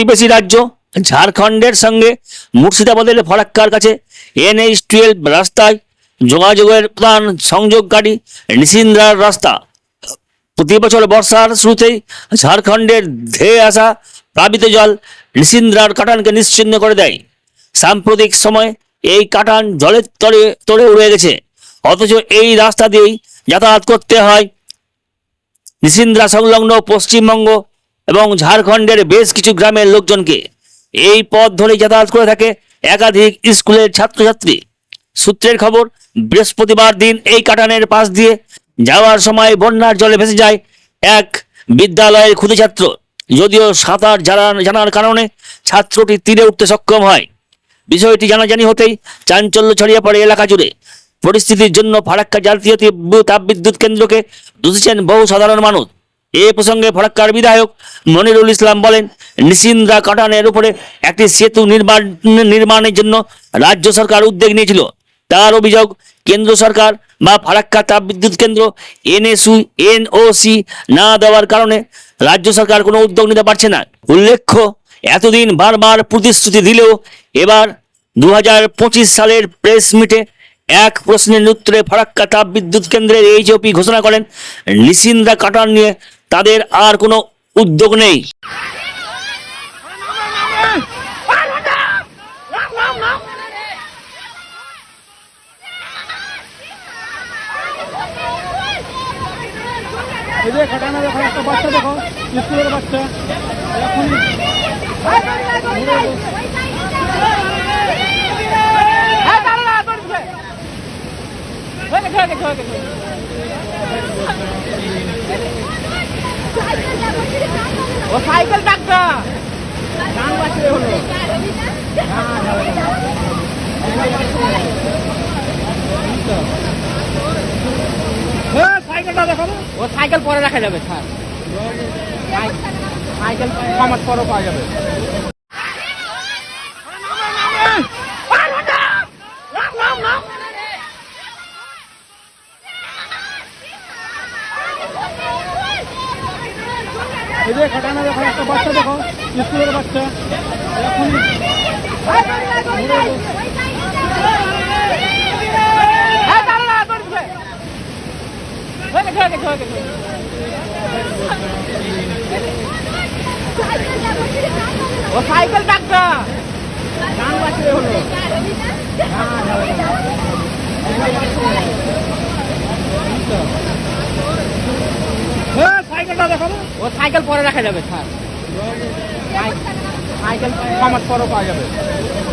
প্রতিবেশী রাজ্য, ঝাড়খণ্ডের সঙ্গে মুর্শিদাবাদের ফরাক্কার কাছে এনএইচ টুয়েলভ রাস্তায় যোগাযোগের প্রধান সংযোগকারী নিসিন্দ্রার রাস্তা। প্রতি বছর বর্ষার শুরুতেই ঝাড়খণ্ডের ধেয়ে আসা প্লাবিত জল নিসিন্দ্রার কাটানকে নিশ্চিহ্ন করে দেয়। সাম্প্রতিক সময় এই কাটান জলের তরে তরে উড়ে গেছে। অথচ এই রাস্তা দিয়েই যাতায়াত করতে হয়। নিসিন্দ্রা সংলগ্ন পশ্চিমবঙ্গ এবং ঝাড়খণ্ডের বেশ কিছু গ্রামের লোকজনকে এই পথ ধরে যাতায়াত করে থাকে একাধিক স্কুলের ছাত্রছাত্রী। সূত্রের খবর, বৃহস্পতিবার দিন এই কাটানের পাশ দিয়ে যাওয়ার সময় বন্যার জলে ভেসে যায় এক বিদ্যালয়ের ক্ষুদে ছাত্র। যদিও সাঁতার জানার কারণে ছাত্রটি তীরে উঠতে সক্ষম হয়। বিষয়টি জানাজানি হতেই চাঞ্চল্য ছড়িয়ে পড়ে এলাকা জুড়ে। পরিস্থিতির জন্য ফারাক্কা জাতীয় তাপবিদ্যুৎ কেন্দ্রকে দুষেছেন বহু সাধারণ মানুষ। এ প্রসঙ্গে ফরাক্কার বিধায়ক মনিরুল ইসলাম বলেন নিসিন্দ্রা কাটানের উপরে একটি সেতু নির্মাণ, নির্মাণের জন্য রাজ্য সরকার উদ্যোগ নিয়েছিল। তার অভিযোগ, কেন্দ্র সরকার বা ফারাক্কা তাপবিদ্যুৎ কেন্দ্র এনএসইউ এনওসি না দেওয়ার কারণে রাজ্য সরকার কোনো উদ্যোগ নিতে পারছে না। উল্লেখ্য, এতদিন বারবার প্রতিশ্রুতি দিলেও এবার দু হাজার পঁচিশ সালের প্রেস মিটে এক প্রশ্নের উত্তরে ফারাক্কা তাপ বিদ্যুৎ কেন্দ্রের এইচওপি ঘোষণা করেন নিসিন্দা কাটার নিয়ে তাদের আর কোনো উদ্যোগ নেই। এই যে দেখো একটা বাচ্চা দেখো স্কুলের বাচ্চা। এখন ও সাইকেল ডাক্তার। গান বাজছে হলো হ্যাঁ সাইকেলটা দেখো ও সাইকেল পরে রাখা যাবে, স্যার। সাইকেল কমার পরও পাওয়া যাবে। এই যে ঘটনা দেখো, একটা বাচ্চা দেখো, স্কুলের বাচ্চা। এখন ও সাইকেল ডাক্তার গান বাজছে হলো হ্যাঁ সাইকেলটা দেখো ও সাইকেল পরে রাখা যাবে স্যার। সাইকেল কমার পরও পাওয়া যাবে।